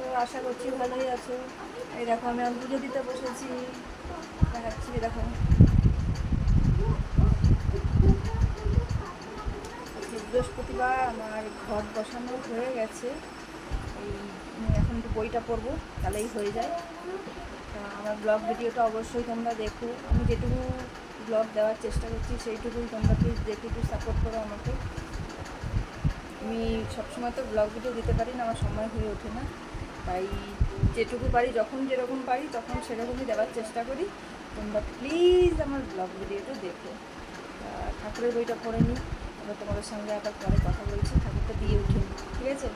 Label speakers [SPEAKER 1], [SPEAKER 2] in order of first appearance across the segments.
[SPEAKER 1] তো আশা করছি ভালোই আছো। এই দেখো, আমি আমি পুজো দিতে বসেছি। দেখাচ্ছি দেখো। বৃহস্পতিবার আমার ঘর বসানো হয়ে গেছে। এই এখন একটু বইটা পড়ব, তাহলেই হয়ে যায়। আমার ব্লগ ভিডিওটা অবশ্যই তোমরা দেখো। আমি যেটুকু ব্লগ দেওয়ার চেষ্টা করছি, সেইটুকুই তোমরা প্লিজ দেখে একটু সাপোর্ট করো আমাকে। আমি সবসময় তো ব্লগ ভিডিও দিতে পারি না, আমার সময় হয়ে ওঠে না। তাই যেটুকু পারি, যখন যেরকম পারি, তখন সেরকমই দেওয়ার চেষ্টা করি। তোমরা প্লিজ আমার ব্লগ ভিডিওটা দেখো। ঠাকুরের বইটা পড়ে নিই আমরা তোমাদের সঙ্গে আবার পরে কথা বলছি। ঠাকুরটা দিয়ে উঠে ঠিক আছে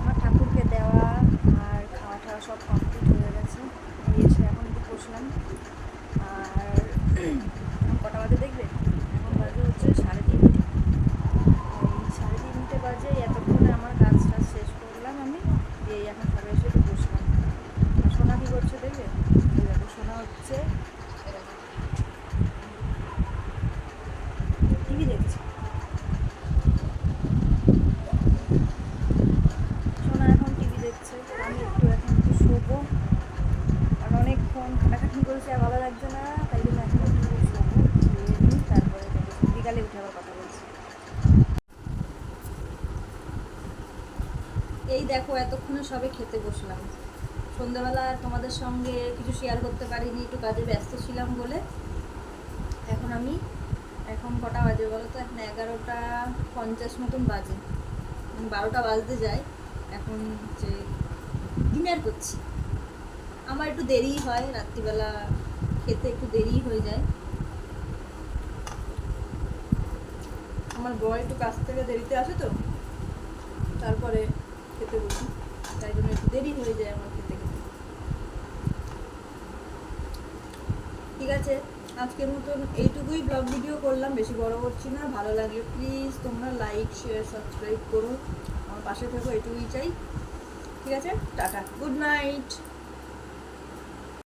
[SPEAKER 1] আমার ঠাকুরকে দেওয়া আর খাওয়া টাওয়া সব কমপ্লিট হয়ে গেছে এই এসে এখন একটু বসলাম আর এখন কটা বাজে দেখবে এখন বাজে হচ্ছে সাড়ে তিনটে এই সাড়ে তিনটে বাজে এতক্ষণে আমার কাজ টাজ শেষ করলাম আমি দিয়ে এখন ঘরে এসে একটু বসলাম আর সোনা কী করছে দেখবে এই দেখো সোনা হচ্ছে টিভি দেখছে সোনা এখন টিভি দেখছে আমি একটু এখন শোবো কারণ অনেকক্ষণ খাটাখাটনি করেছি আর ভালো লাগছে না, তাই জন্য এখন। বিকালে উঠে আবার কথা বলছি। এই দেখো, এতক্ষণে সবে খেতে বসলাম। সন্ধ্যাবেলা তোমাদের সঙ্গে কিছু শেয়ার করতে পারিনি, একটু কাজে ব্যস্ত ছিলাম বলে। এখন আমি, এখন কটা বাজে বলো তো? এখন এগারোটা পঞ্চাশ মতন বাজে। বারোটা বাজতে যায়। এখন যে ডিনার করছি। আমার একটু দেরি হয়, রাত্রিবেলা খেতে একটু দেরি হয়ে যায়। আমার বর একটু কাছ থেকে দেরিতে আসে তো, তারপরে খেতে বসি। তাই জন্য একটু দেরি হয়ে যায় আমার খেতে খেতে। ঠিক আছে, আজকের মতন এইটুকুই ব্লগ ভিডিও করলাম, বেশি বড় করছি না, ভালো লাগলে প্লিজ তোমরা লাইক শেয়ার সাবস্ক্রাইব করো। আমার পাশে থেকো এটুকুই চাই। ঠিক আছে, টাটা গুড নাইট